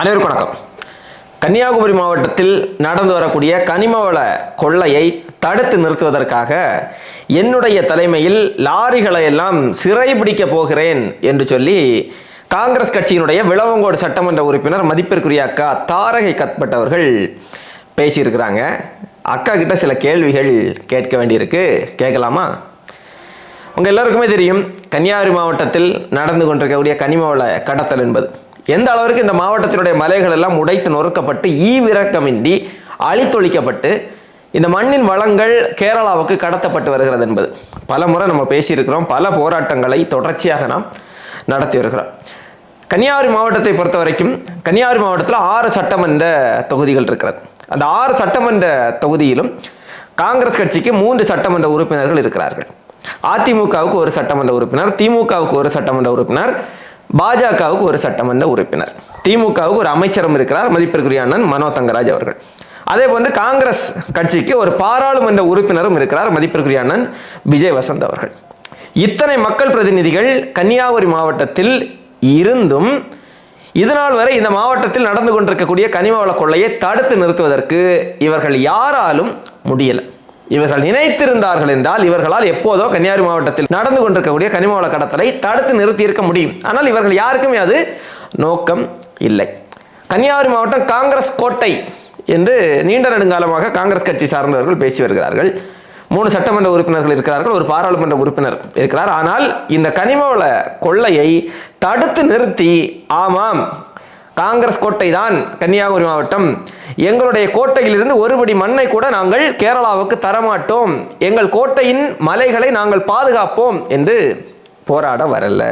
அனைவருக்கும் வணக்கம். கன்னியாகுமரி மாவட்டத்தில் நடந்து வரக்கூடிய கனிமவள கொள்ளையை தடுத்து நிறுத்துவதற்காக என்னுடைய தலைமையில் லாரிகளை எல்லாம் சிறைபிடிக்க போகிறேன் என்று சொல்லி காங்கிரஸ் கட்சியினுடைய விளவங்கோடு சட்டமன்ற உறுப்பினர் மதிப்பிற்குரிய அக்கா தாரகை கத்பட் அவர்கள் பேசியிருக்கிறாங்க. அக்கா கிட்ட சில கேள்விகள் கேட்க வேண்டியிருக்கு. கேட்கலாமா? உங்கள் எல்லாருக்குமே தெரியும் கன்னியாகுமரி மாவட்டத்தில் நடந்து கொண்டிருக்கக்கூடிய கனிமவள கடத்தல் என்பது. எந்த அளவிற்கு இந்த மாவட்டத்தினுடைய மலைகள் எல்லாம் உடைத்து நொறுக்கப்பட்டு ஈவிரக்கமின்றி அழித்தொழிக்கப்பட்டு இந்த மண்ணின் வளங்கள் கேரளாவுக்கு கடத்தப்பட்டு வருகிறது என்பது. பல முறை நம்ம பேசியிருக்கிறோம். பல போராட்டங்களை தொடர்ச்சியாக நாம் நடத்தி வருகிறோம். கன்னியாகுமரி மாவட்டத்தை பொறுத்த வரைக்கும் கன்னியாகுமரி மாவட்டத்தில் ஆறு சட்டமன்ற தொகுதிகள் இருக்கிறது. அந்த ஆறு சட்டமன்ற தொகுதியிலும் காங்கிரஸ் கட்சிக்கு மூன்று சட்டமன்ற உறுப்பினர்கள் இருக்கிறார்கள். அதிமுகவுக்கு ஒரு சட்டமன்ற உறுப்பினர் திமுகவுக்கு ஒரு சட்டமன்ற உறுப்பினர் பாஜகவுக்கு ஒரு சட்டமன்ற உறுப்பினர். திமுகவுக்கு ஒரு அமைச்சரும் இருக்கிறார். மதிப்பிற்குரிய அண்ணன் மனோ தங்கராஜ் அவர்கள். அதே போன்று காங்கிரஸ் கட்சிக்கு ஒரு பாராளுமன்ற உறுப்பினரும் இருக்கிறார். மதிப்பிற்குரிய அண்ணன் விஜய் வசந்த் அவர்கள். இத்தனை மக்கள் பிரதிநிதிகள் கன்னியாகுமரி மாவட்டத்தில் இருந்தும் இதனால் வரை இந்த மாவட்டத்தில் நடந்து கொண்டிருக்கக்கூடிய கனிமவள கொள்ளையை தடுத்து நிறுத்துவதற்கு இவர்கள் யாராலும் முடியலை. இவர்கள் நினைத்திருந்தார்கள் என்றால் இவர்களால் எப்போதோ கன்னியாகுமரி மாவட்டத்தில் நடந்து கொண்டிருக்கக்கூடிய கனிமவள கடத்தலை தடுத்து நிறுத்தி இருக்க முடியும். ஆனால் இவர்கள் யாருக்குமே அது நோக்கம் இல்லை. கன்னியாகுமரி மாவட்டம் காங்கிரஸ் கோட்டை என்று நீண்ட நெடுங்காலமாக காங்கிரஸ் கட்சி சார்ந்தவர்கள் பேசி வருகிறார்கள். மூணு சட்டமன்ற உறுப்பினர்கள் இருக்கிறார்கள் ஒரு பாராளுமன்ற உறுப்பினர் இருக்கிறார். ஆனால் இந்த கனிமவள கொள்ளையை தடுத்து நிறுத்தி ஆமாம் காங்கிரஸ் கோட்டை தான் கன்னியாகுமரி மாவட்டம். எங்களுடைய கோட்டையிலிருந்து ஒருபடி மண்ணை கூட நாங்கள் கேரளாவுக்கு தரமாட்டோம். எங்கள் கோட்டையின் மலைகளை நாங்கள் பாதுகாப்போம் என்று போராட வரல.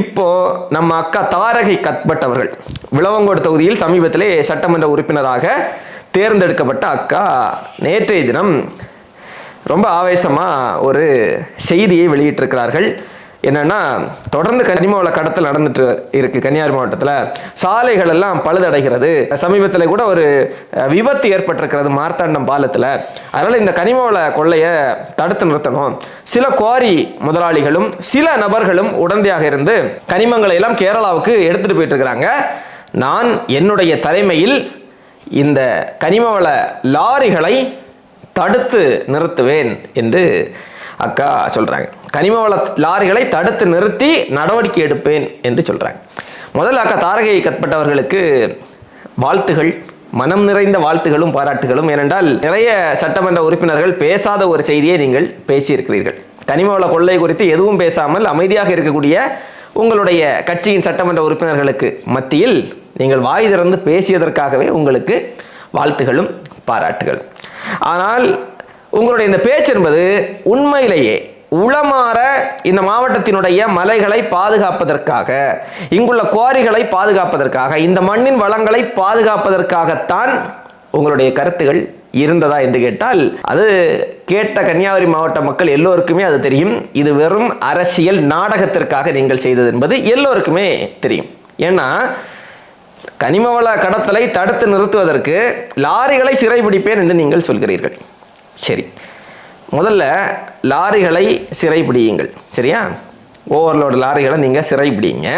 இப்போ நம்ம அக்கா தாரகை கத்பட் அவர்கள் விளவங்கோடு தொகுதியில் சமீபத்திலே சட்டமன்ற உறுப்பினராக தேர்ந்தெடுக்கப்பட்ட அக்கா நேற்றைய தினம் ரொம்ப ஆவேசமாக ஒரு செய்தியை வெளியிட்டிருக்கிறார்கள். என்னன்னா தொடர்ந்து கனிமவள கடத்தல் நடந்துட்டு இருக்கு. கன்னியாகுமரி மாவட்டத்தில் சாலைகள் எல்லாம் பழுதடைகிறது. சமீபத்தில் கூட ஒரு விபத்து ஏற்பட்டிருக்கிறது மார்த்தாண்டம் பாலத்தில். அதனால் இந்த கனிமவள கொள்ளையை தடுத்து நிறுத்தணும். சில குவாரி முதலாளிகளும் சில நபர்களும் உடந்தையாக இருந்து கனிமங்களை எல்லாம் கேரளாவுக்கு எடுத்துட்டு போயிட்டு இருக்கிறாங்க. நான் என்னுடைய தலைமையில் இந்த கனிமவள லாரிகளை தடுத்து நிறுத்துவேன் என்று அக்கா சொல்கிறாங்க கனிம வள லாரிகளை தடுத்து நிறுத்தி நடவடிக்கை எடுப்பேன் என்று சொல்கிறாங்க முதல்ல அக்கா தாரகை கற்பட்டவர்களுக்கு வாழ்த்துகள் மனம் நிறைந்த வாழ்த்துகளும் பாராட்டுகளும். ஏனென்றால் நிறைய சட்டமன்ற உறுப்பினர்கள் பேசாத ஒரு செய்தியை நீங்கள் பேசியிருக்கிறீர்கள். கனிமவள கொள்ளை குறித்து எதுவும் பேசாமல் அமைதியாக இருக்கக்கூடிய உங்களுடைய கட்சியின் சட்டமன்ற உறுப்பினர்களுக்கு மத்தியில் நீங்கள் வாய் திறந்து பேசியதற்காகவே உங்களுக்கு வாழ்த்துகளும் பாராட்டுகளும். ஆனால் உங்களுடைய இந்த பேச்சு என்பது உண்மையிலேயே உளமாற இந்த மாவட்டத்தினுடைய மலைகளை பாதுகாப்பதற்காக இங்குள்ள குவாரிகளை பாதுகாப்பதற்காக இந்த மண்ணின் வளங்களை பாதுகாப்பதற்காகத்தான் உங்களுடைய கருத்துகள் இருந்ததா என்று கேட்டால் அது கேட்ட கன்னியாகுமரி மாவட்ட மக்கள் எல்லோருக்குமே அது தெரியும். இது வெறும் அரசியல் நாடகத்திற்காக நீங்கள் செய்தது என்பது எல்லோருக்குமே தெரியும். ஏன்னா கனிமவள கடத்தலை தடுத்து நிறுத்துவதற்கு லாரிகளை சிறைபிடிப்பேன் என்று நீங்கள் சொல்கிறீர்கள். சரி. முதல்ல லாரிகளை சிறைபிடியுங்கள். சரியா? ஓவர்லோடு லாரிகளை நீங்கள் சிறைபிடிங்க.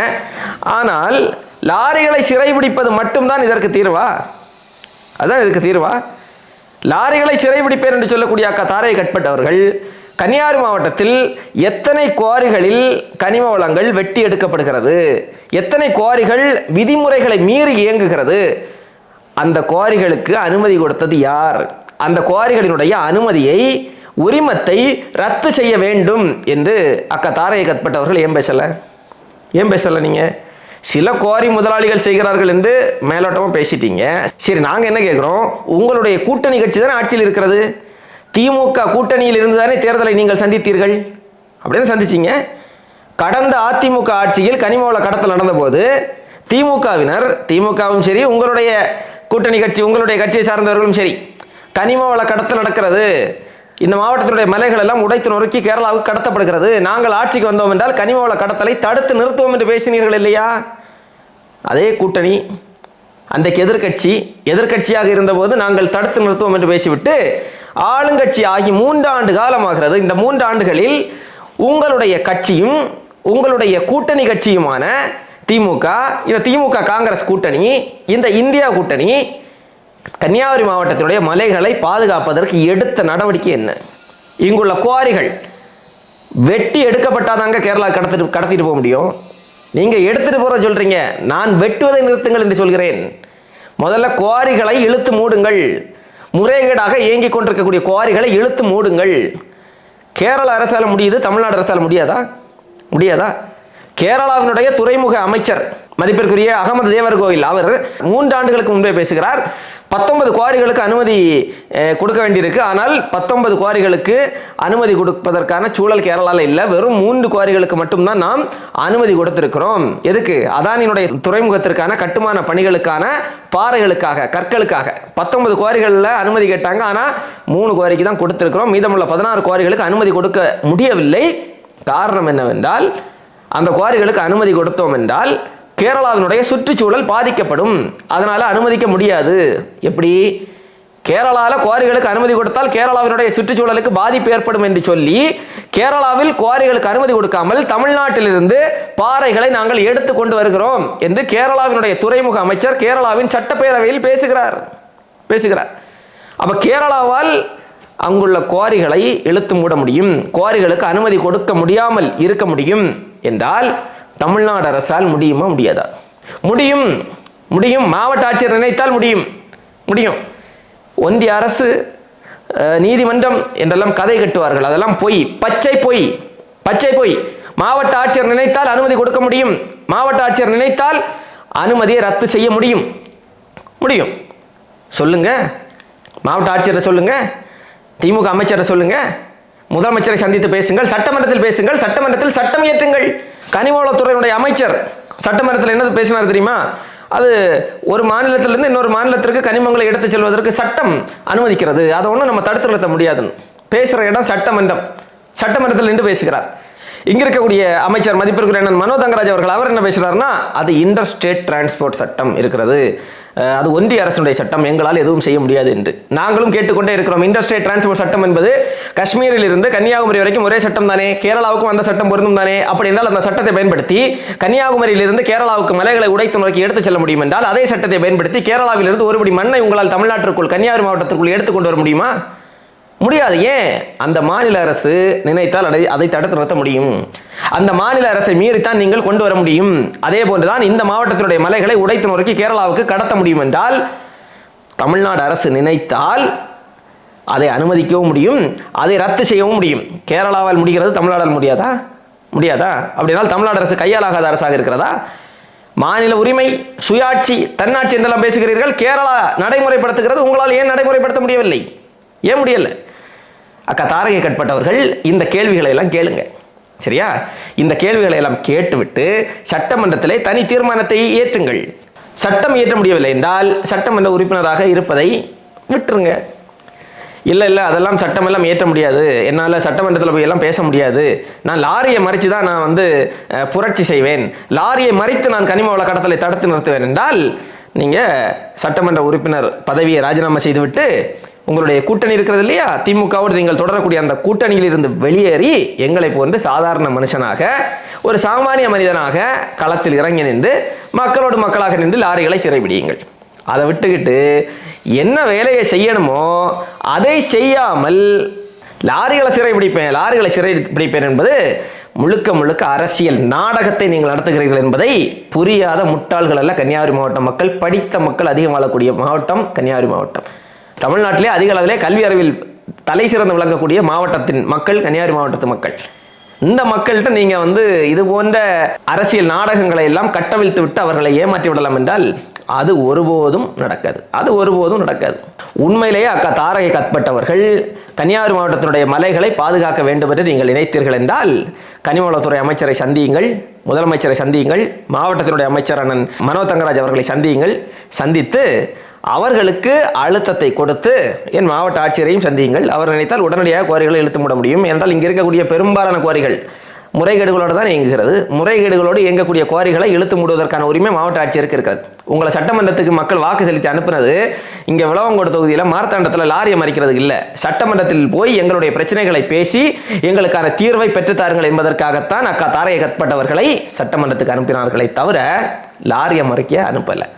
ஆனால் லாரிகளை சிறைபிடிப்பது மட்டும்தான் இதற்கு தீர்வா? அதான் இதுக்கு தீர்வா? லாரிகளை சிறைபிடிப்பேன் என்று சொல்லக்கூடிய அக்கா தாரையை கட்பட்டவர்கள் கன்னியாகுமரி மாவட்டத்தில் எத்தனை குவாரிகளில் கனிம வளங்கள் வெட்டி எடுக்கப்படுகிறது? எத்தனை குவாரிகள் விதிமுறைகளை மீறி இயங்குகிறது? அந்த குவாரிகளுக்கு அனுமதி கொடுத்தது யார்? அந்த குவாரிகளினுடைய அனுமதியை உரிமத்தை ரத்து செய்ய வேண்டும் என்று அக்கா தாரையை கற்பட்டவர்கள் ஏன் பேசலை? ஏன் பேசலை நீங்கள் சில குவாரி முதலாளிகள் செய்கிறார்கள் என்று மேலோட்டமாக பேசிட்டீங்க. சரி நாங்கள் என்ன கேட்குறோம் உங்களுடைய கூட்டணி கட்சி தானே ஆட்சியில் இருக்கிறது? திமுக கூட்டணியில் இருந்து தானே தேர்தலை நீங்கள் சந்தித்தீர்கள்? அப்படின்னு சந்திச்சிங்க. கடந்த அதிமுக ஆட்சியில் கனிமவள கடத்தல் நடந்தபோது திமுகவினர் திமுகவும் சரி உங்களுடைய கூட்டணி கட்சி உங்களுடைய கட்சியை சார்ந்தவர்களும் சரி கனிமவள கடத்தல் நடக்கிறது. இந்த மாவட்டத்தினுடைய மலைகள் எல்லாம் உடைத்து நொறுக்கி கேரளாவுக்கு கடத்தப்படுகிறது. நாங்கள் ஆட்சிக்கு வந்தோம் என்றால் கனிமவள கடத்தலை தடுத்து நிறுத்துவோம் என்று பேசினீர்கள் இல்லையா? அதே கூட்டணி அன்றைக்கு எதிர்க்கட்சி எதிர்க்கட்சியாக இருந்தபோது நாங்கள் தடுத்து நிறுத்துவோம் என்று பேசிவிட்டு ஆளுங்கட்சி ஆகி மூன்று ஆண்டு காலமாகிறது. இந்த மூன்று ஆண்டுகளில் உங்களுடைய கட்சியும் உங்களுடைய கூட்டணி கட்சியுமான திமுக இந்த திமுக காங்கிரஸ் கூட்டணி இந்த இந்தியா கூட்டணி கன்னியாகுமரி மாவட்டத்தினுடைய மலைகளை பாதுகாப்பதற்கு எடுத்த நடவடிக்கை என்ன? இங்குள்ள குவாரிகள் வெட்டி எடுக்கப்பட்டாதாங்க கேரளா கடத்திட்டு கடத்திட்டு போக முடியும். நீங்கள் எடுத்துட்டு போகிற சொல்கிறீங்க நான் வெட்டுவதை நிறுத்துங்கள் என்று சொல்கிறேன். முதல்ல குவாரிகளை இழுத்து மூடுங்கள். முறைகேடாக இயங்கிக் கொண்டிருக்கக்கூடிய குவாரிகளை இழுத்து மூடுங்கள். கேரள அரசால் முடியுது தமிழ்நாடு அரசால் முடியாதா? முடியாதா? கேரளாவினுடைய துறைமுக அமைச்சர் மதிப்பிற்குரிய அகமது தேவர் கோயில் அவர் மூன்று ஆண்டுகளுக்கு முன்பே பேசுகிறார். பத்தொன்பது குவாரிகளுக்கு அனுமதி கொடுக்க வேண்டியிருக்கு. ஆனால் பத்தொன்பது குவாரிகளுக்கு அனுமதி கொடுப்பதற்கான சூழல் கேரளாவில் இல்லை. வெறும் மூன்று குவாரிகளுக்கு மட்டும்தான் நாம் அனுமதி கொடுத்திருக்கிறோம். எதுக்கு? அதானியினுடைய துறைமுகத்திற்கான கட்டுமான பணிகளுக்கான பாறைகளுக்காக கற்களுக்காக. பத்தொன்பது குவாரிகளில் அனுமதி கேட்டாங்க. ஆனால் மூணு குவாரிக்கு தான் கொடுத்துருக்குறோம். மீதமுள்ள பதினாறு குவாரிகளுக்கு அனுமதி கொடுக்க முடியவில்லை. காரணம் என்னவென்றால் அந்த குவாரிகளுக்கு அனுமதி கொடுத்தோம் என்றால் கேரளாவினுடைய சுற்றுச்சூழல் பாதிக்கப்படும். அதனால் அனுமதிக்க முடியாது. எப்படி? கேரளாவில் குவாரிகளுக்கு அனுமதி கொடுத்தால் கேரளாவினுடைய சுற்றுச்சூழலுக்கு பாதிப்பு ஏற்படும் என்று சொல்லி கேரளாவில் குவாரிகளுக்கு அனுமதி கொடுக்காமல் தமிழ்நாட்டிலிருந்து பாறைகளை நாங்கள் எடுத்து கொண்டு வருகிறோம் என்று கேரளாவினுடைய துறைமுக அமைச்சர் கேரளாவின் சட்டப்பேரவையில் பேசுகிறார். பேசுகிறார். அப்போ கேரளாவால் அங்குள்ள குவாரிகளை இழுத்து மூட முடியும். குவாரிகளுக்கு அனுமதி கொடுக்க முடியாமல் இருக்க முடியும் என்றால் தமிழ்நாடு அரசால் முடியுமா முடியாதா? முடியும் முடியும். மாவட்ட ஆட்சியர் நினைத்தால் முடியும். முடியும். ஒன்றிய அரசு நீதிமன்றம் என்றெல்லாம் கதை கட்டுவார்கள். அதெல்லாம் பொய். பச்சை பொய். பச்சை பொய். மாவட்ட ஆட்சியர் நினைத்தால் அனுமதி கொடுக்க முடியும். மாவட்ட ஆட்சியர் நினைத்தால் அனுமதியை ரத்து செய்ய முடியும். முடியும். சொல்லுங்க. மாவட்ட ஆட்சியரை சொல்லுங்க. திமுக அமைச்சரை சொல்லுங்க. முதலமைச்சரை சந்தித்து பேசுங்கள் சட்டமன்றத்தில் பேசுங்கள் சட்டமன்றத்தில் சட்டம் இயற்றுங்கள். கனிமவளத்துறையினுடைய அமைச்சர் சட்டமன்றத்தில் என்னது பேசினார் தெரியுமா? அது ஒரு மாநிலத்திலிருந்து இன்னொரு மாநிலத்திற்கு கனிமங்களை எடுத்துச் செல்வதற்கு சட்டம் அனுமதிக்கிறது. அதை ஒன்றும் நம்ம தடுத்து நிறுத்த முடியாதுன்னு. பேசுகிற இடம் சட்டமன்றம். சட்டமன்றத்தில் நின்று பேசுகிறார். இங்க இருக்கக்கூடிய அமைச்சர் மதிப்பிற்குரிய அண்ணன் மனோ தங்கராஜ் அவர்கள் அவர் என்ன பேசுறாருன்னா அது இன்டர் ஸ்டேட் டிரான்ஸ்போர்ட் சட்டம் இருக்கிறது. அது ஒன்றிய அரசுடைய சட்டம் எங்களால் எதுவும் செய்ய முடியாது என்று. நாங்களும் கேட்டுக்கொண்டே இருக்கிறோம். இன்டர் ஸ்டேட் டிரான்ஸ்போர்ட் சட்டம் என்பது காஷ்மீரில் இருந்து கன்னியாகுமரி வரைக்கும் ஒரே சட்டம் தானே கேரளாவுக்கும் அந்த சட்டம் பொருந்தும் தானே அப்படி என்றால் அந்த சட்டத்தை பயன்படுத்தி கன்னியாகுமரியிலிருந்து கேரளாவுக்கு மலைகளை உடைத்து நோக்கி எடுத்துச் செல்ல முடியும் என்றால் அதே சட்டத்தை பயன்படுத்தி கேரளாவிலிருந்து ஒருபடி மண்ணை உங்களால் தமிழ்நாட்டிற்குள் கன்னியாகுமரி மாவட்டத்திற்குள் எடுத்துக்கொண்டு வர முடியுமா? முடியாது. ஏன்? அந்த மாநில அரசு நினைத்தால் அதை அதை தடுத்து நிறுத்த முடியும். அந்த மாநில அரசை மீறித்தான் நீங்கள் கொண்டு வர முடியும். அதே போன்றுதான் இந்த மாவட்டத்தினுடைய மலைகளை உடைத்து நோக்கி கேரளாவுக்கு கடத்த முடியும் என்றால் தமிழ்நாடு அரசு நினைத்தால் அதை அனுமதிக்கவும் முடியும். அதை ரத்து செய்யவும் முடியும். கேரளாவால் முடிகிறது தமிழ்நாடால் முடியாதா? முடியாதா? அப்படினால் தமிழ்நாடு அரசு கையாலாகாத அரசாக இருக்கிறதா? மாநில உரிமை சுயாட்சி தன்னாட்சி என்றெல்லாம் பேசுகிறீர்கள். கேரளா நடைமுறைப்படுத்துகிறது. உங்களால் ஏன் நடைமுறைப்படுத்த முடியவில்லை? ஏன் முடியலை? அக்கா தாரகை கட்பட்டவர்கள் இந்த கேள்விகளை எல்லாம் கேளுங்க. சரியா? இந்த கேள்விகளை எல்லாம் கேட்டுவிட்டு சட்டமன்றத்திலே தனி தீர்மானத்தை ஏற்றுங்கள். சட்டம் இயற்ற முடியவில்லை என்றால் சட்டமன்ற உறுப்பினராக இருப்பதை விட்டுருங்க. இல்லை இல்லை அதெல்லாம் சட்டமெல்லாம் ஏற்ற முடியாது. என்னால் சட்டமன்றத்தில் போய் எல்லாம் பேச முடியாது. நான் லாரியை மறித்து தான் நான் வந்து புரட்சி செய்வேன். லாரியை மறித்து நான் கனிம வள கடத்தலை தடுத்து நிறுத்துவேன் என்றால் நீங்கள் சட்டமன்ற உறுப்பினர் பதவியை ராஜினாமா செய்துவிட்டு உங்களுடைய கூட்டணி இருக்கிறது இல்லையா? திமுகவோடு நீங்கள் தொடரக்கூடிய அந்த கூட்டணியிலிருந்து வெளியேறி எங்களை போன்று சாதாரண மனுஷனாக ஒரு சாமானிய மனிதனாக களத்தில் இறங்கி நின்று மக்களோடு மக்களாக நின்று லாரிகளை சிறைபிடியுங்கள். அதை விட்டுக்கிட்டு என்ன வேலையை செய்யணுமோ அதை செய்யாமல் லாரிகளை சிறைபிடிப்பேன் லாரிகளை சிறைபிடிப்பேன் என்பது முழுக்க முழுக்க அரசியல் நாடகத்தை நீங்கள் நடத்துகிறீர்கள் என்பதை புரியாத முட்டாள்கள் அல்ல கன்னியாகுமரி மாவட்ட மக்கள் படித்த மக்கள் அதிகம் வாழக்கூடிய மாவட்டம் கன்னியாகுமரி மாவட்டம். தமிழ்நாட்டிலே அதிக அளவிலே கல்வி அறிவில் தலை சிறந்து விளங்கக்கூடிய மாவட்டத்தின் மக்கள் கன்னியாகுமரி மாவட்டத்து மக்கள். இந்த மக்கள்கிட்ட நீங்கள் வந்து இது போன்ற அரசியல் நாடகங்களை எல்லாம் கட்டவிழ்த்து விட்டு அவர்களை ஏமாற்றி விடலாம் என்றால் அது ஒருபோதும் நடக்காது. அது ஒருபோதும் நடக்காது. உண்மையிலேயே அக்கா தாரகை கற்பட்டவர்கள் கன்னியாகுமரி மாவட்டத்தினுடைய மலைகளை பாதுகாக்க வேண்டும் என்று நீங்கள் நினைத்தீர்கள் என்றால் கனிமவளத்துறை அமைச்சரை சந்தியுங்கள் முதலமைச்சரை சந்தியுங்கள் மாவட்டத்தினுடைய அமைச்சர் அண்ணன் மனோ தங்கராஜ் அவர்களை சந்தியுங்கள் சந்தித்து அவர்களுக்கு அழுத்தத்தை கொடுத்து என் மாவட்ட ஆட்சியரையும் சந்தியுங்கள். அவர் நினைத்தால் உடனடியாக கோரிகளை இழுத்து மூட முடியும். என்றால் இங்கே இருக்கக்கூடிய பெரும்பாலான கோரிகள் முறைகேடுகளோடு தான் இயங்குகிறது. முறைகேடுகளோடு இயங்கக்கூடிய கோரிகளை இழுத்து மூடுவதற்கான உரிமை மாவட்ட ஆட்சியருக்கு இருக்கிறது. உங்களை சட்டமன்றத்துக்கு மக்கள் வாக்கு செலுத்தி அனுப்புனது இங்கே விளவங்கோடு தொகுதியில் மார்த்தாண்டத்தில் லாரியை மறிக்கிறது இல்லை. சட்டமன்றத்தில் போய் எங்களுடைய பிரச்சனைகளை பேசி எங்களுக்கான தீர்வை பெற்றுத்தாருங்கள் என்பதற்காகத்தான் அக்கா தாரையை கற்பட்டவர்களை சட்டமன்றத்துக்கு அனுப்பினார்களே தவிர லாரியை மறைக்க அனுப்பலை.